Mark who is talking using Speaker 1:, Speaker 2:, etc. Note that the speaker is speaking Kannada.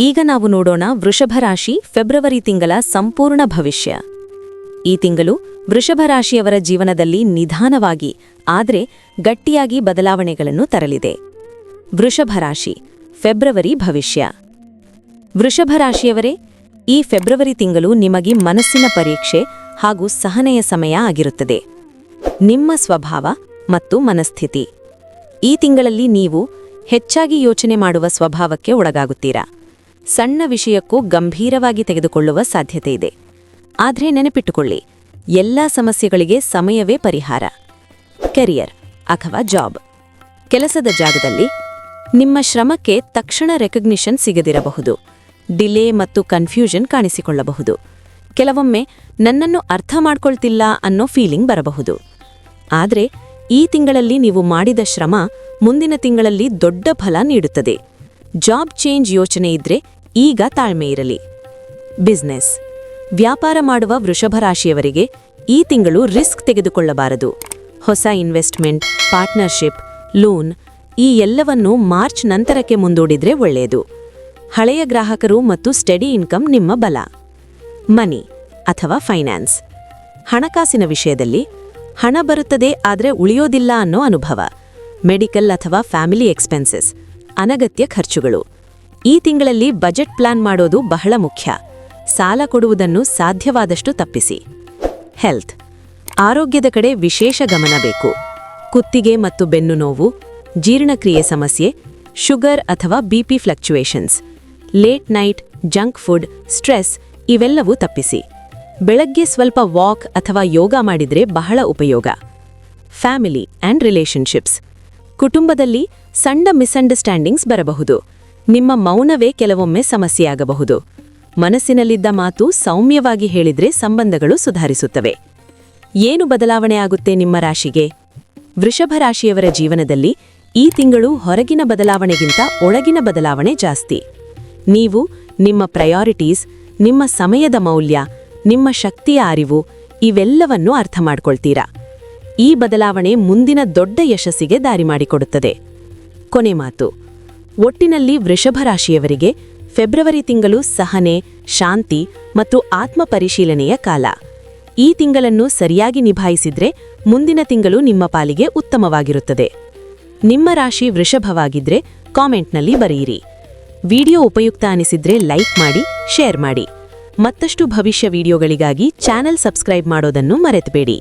Speaker 1: ಈಗ ನಾವು ನೋಡೋಣ ವೃಷಭ ರಾಶಿ ಫೆಬ್ರವರಿ ತಿಂಗಳ ಸಂಪೂರ್ಣ ಭವಿಷ್ಯ. ಈ ತಿಂಗಳು ವೃಷಭ ರಾಶಿಯವರ ಜೀವನದಲ್ಲಿ ನಿಧಾನವಾಗಿ, ಆದರೆ ಗಟ್ಟಿಯಾಗಿ ಬದಲಾವಣೆಗಳನ್ನು ತರಲಿದೆ. ವೃಷಭ ರಾಶಿ ಫೆಬ್ರವರಿ ಭವಿಷ್ಯ. ವೃಷಭ ರಾಶಿಯವರೇ, ಈ ಫೆಬ್ರವರಿ ತಿಂಗಳು ನಿಮಗೆ ಮನಸ್ಸಿನ ಪರೀಕ್ಷೆ ಹಾಗೂ ಸಹನೆಯ ಸಮಯ ಆಗಿರುತ್ತದೆ. ನಿಮ್ಮ ಸ್ವಭಾವ ಮತ್ತು ಮನಸ್ಥಿತಿ. ಈ ತಿಂಗಳಲ್ಲಿ ನೀವು ಹೆಚ್ಚಾಗಿ ಯೋಚನೆ ಮಾಡುವ ಸ್ವಭಾವಕ್ಕೆ ಒಳಗಾಗುತ್ತೀರಾ? ಸಣ್ಣ ವಿಷಯಕ್ಕೂ ಗಂಭೀರವಾಗಿ ತೆಗೆದುಕೊಳ್ಳುವ ಸಾಧ್ಯತೆ ಇದೆ. ಆದರೆ ನೆನಪಿಟ್ಟುಕೊಳ್ಳಿ, ಎಲ್ಲ ಸಮಸ್ಯೆಗಳಿಗೆ ಸಮಯವೇ ಪರಿಹಾರ. ಕೆರಿಯರ್ ಅಥವಾ ಜಾಬ್. ಕೆಲಸದ ಜಾಗದಲ್ಲಿ ನಿಮ್ಮ ಶ್ರಮಕ್ಕೆ ತಕ್ಷಣ ರೆಕಗ್ನಿಷನ್ ಸಿಗದಿರಬಹುದು. ಡಿಲೇ ಮತ್ತು ಕನ್ಫ್ಯೂಷನ್ ಕಾಣಿಸಿಕೊಳ್ಳಬಹುದು. ಕೆಲವೊಮ್ಮೆ ನನ್ನನ್ನು ಅರ್ಥ ಮಾಡ್ಕೊಳ್ತಿಲ್ಲ ಅನ್ನೋ ಫೀಲಿಂಗ್ ಬರಬಹುದು. ಆದರೆ ಈ ತಿಂಗಳಲ್ಲಿ ನೀವು ಮಾಡಿದ ಶ್ರಮ ಮುಂದಿನ ತಿಂಗಳಲ್ಲಿ ದೊಡ್ಡ ಫಲ ನೀಡುತ್ತದೆ. ಜಾಬ್ ಚೇಂಜ್ ಯೋಚನೆ ಇದ್ರೆ ಈಗ ತಾಳ್ಮೆ ಇರಲಿ. ಬಿಸ್ನೆಸ್. ವ್ಯಾಪಾರ ಮಾಡುವ ವೃಷಭ ರಾಶಿಯವರಿಗೆ ಈ ತಿಂಗಳು ರಿಸ್ಕ್ ತೆಗೆದುಕೊಳ್ಳಬಾರದು. ಹೊಸ ಇನ್ವೆಸ್ಟ್ಮೆಂಟ್, ಪಾರ್ಟ್ನರ್ಶಿಪ್, ಲೋನ್ ಈ ಎಲ್ಲವನ್ನು ಮಾರ್ಚ್ ನಂತರಕ್ಕೆ ಮುಂದೂಡಿದ್ರೆ ಒಳ್ಳೆಯದು. ಹಳೆಯ ಗ್ರಾಹಕರು ಮತ್ತು ಸ್ಟಡಿ ಇನ್ಕಮ್ ನಿಮ್ಮ ಬಲ. ಮನಿ ಅಥವಾ ಫೈನಾನ್ಸ್. ಹಣಕಾಸಿನ ವಿಷಯದಲ್ಲಿ ಹಣ ಬರುತ್ತದೆ ಆದರೆ ಉಳಿಯೋದಿಲ್ಲ ಅನ್ನೋ ಅನುಭವ. ಮೆಡಿಕಲ್ ಅಥವಾ ಫ್ಯಾಮಿಲಿ ಎಕ್ಸ್ಪೆನ್ಸಸ್, ಅನಗತ್ಯ ಖರ್ಚುಗಳು. ಈ ತಿಂಗಳಲ್ಲಿ ಬಜೆಟ್ ಪ್ಲಾನ್ ಮಾಡೋದು ಬಹಳ ಮುಖ್ಯ. ಸಾಲ ಕೊಡುವುದನ್ನು ಸಾಧ್ಯವಾದಷ್ಟು ತಪ್ಪಿಸಿ. ಹೆಲ್ತ್. ಆರೋಗ್ಯದ ಕಡೆ ವಿಶೇಷ ಗಮನ ಬೇಕು. ಕುತ್ತಿಗೆ ಮತ್ತು ಬೆನ್ನು ನೋವು, ಜೀರ್ಣಕ್ರಿಯೆ ಸಮಸ್ಯೆ, ಶುಗರ್ ಅಥವಾ BP fluctuations, late night, junk food, stress ಇವೆಲ್ಲವೂ ತಪ್ಪಿಸಿ. ಬೆಳಗ್ಗೆ ಸ್ವಲ್ಪ ವಾಕ್ ಅಥವಾ ಯೋಗ ಮಾಡಿದ್ರೆ ಬಹಳ ಉಪಯೋಗ. Family and relationships. ಕುಟುಂಬದಲ್ಲಿ ಸಣ್ಣ ಮಿಸ್ಅಂಡರ್ಸ್ಟ್ಯಾಂಡಿಂಗ್ಸ್ ಬರಬಹುದು. ನಿಮ್ಮ ಮೌನವೇ ಕೆಲವೊಮ್ಮೆ ಸಮಸ್ಯೆಯಾಗಬಹುದು. ಮನಸ್ಸಿನಲ್ಲಿದ್ದ ಮಾತು ಸೌಮ್ಯವಾಗಿ ಹೇಳಿದ್ರೆ ಸಂಬಂಧಗಳು ಸುಧಾರಿಸುತ್ತವೆ. ಏನು ಬದಲಾವಣೆ ಆಗುತ್ತೆ ನಿಮ್ಮ ರಾಶಿಗೆ? ವೃಷಭ ರಾಶಿಯವರ ಜೀವನದಲ್ಲಿ ಈ ತಿಂಗಳು ಹೊರಗಿನ ಬದಲಾವಣೆಗಿಂತ ಒಳಗಿನ ಬದಲಾವಣೆ ಜಾಸ್ತಿ. ನೀವು ನಿಮ್ಮ ಪ್ರಯಾರಿಟೀಸ್, ನಿಮ್ಮ ಸಮಯದ ಮೌಲ್ಯ ನಿಮ್ಮ ಶಕ್ತಿಯ ಅರಿವು ಇವೆಲ್ಲವನ್ನು ಅರ್ಥ ಮಾಡ್ಕೊಳ್ತೀರಾ ಈ ಬದಲಾವಣೆ ಮುಂದಿನ ದೊಡ್ಡ ಯಶಸ್ಸಿಗೆ ದಾರಿ ಮಾಡಿಕೊಡುತ್ತದೆ. ಕೊನೆ ಮಾತು. ಒಟ್ಟಿನಲ್ಲಿ ವೃಷಭ ರಾಶಿಯವರಿಗೆ ಫೆಬ್ರವರಿ ತಿಂಗಳು ಸಹನೆ, ಶಾಂತಿ ಮತ್ತು ಆತ್ಮ ಪರಿಶೀಲನೆಯ ಕಾಲ. ಈ ತಿಂಗಳನ್ನು ಸರಿಯಾಗಿ ನಿಭಾಯಿಸಿದ್ರೆ ಮುಂದಿನ ತಿಂಗಳು ನಿಮ್ಮ ಪಾಲಿಗೆ ಉತ್ತಮವಾಗಿರುತ್ತದೆ. ನಿಮ್ಮ ರಾಶಿ ವೃಷಭವಾಗಿದ್ರೆ ಕಾಮೆಂಟ್ನಲ್ಲಿ ಬರೆಯಿರಿ. ವಿಡಿಯೋ ಉಪಯುಕ್ತ ಅನಿಸಿದ್ರೆ ಲೈಕ್ ಮಾಡಿ, ಶೇರ್ ಮಾಡಿ. ಮತ್ತಷ್ಟು ಭವಿಷ್ಯ ವಿಡಿಯೋಗಳಿಗಾಗಿ ಚಾನೆಲ್ ಸಬ್ಸ್ಕ್ರೈಬ್ ಮಾಡೋದನ್ನು ಮರೆತಬೇಡಿ.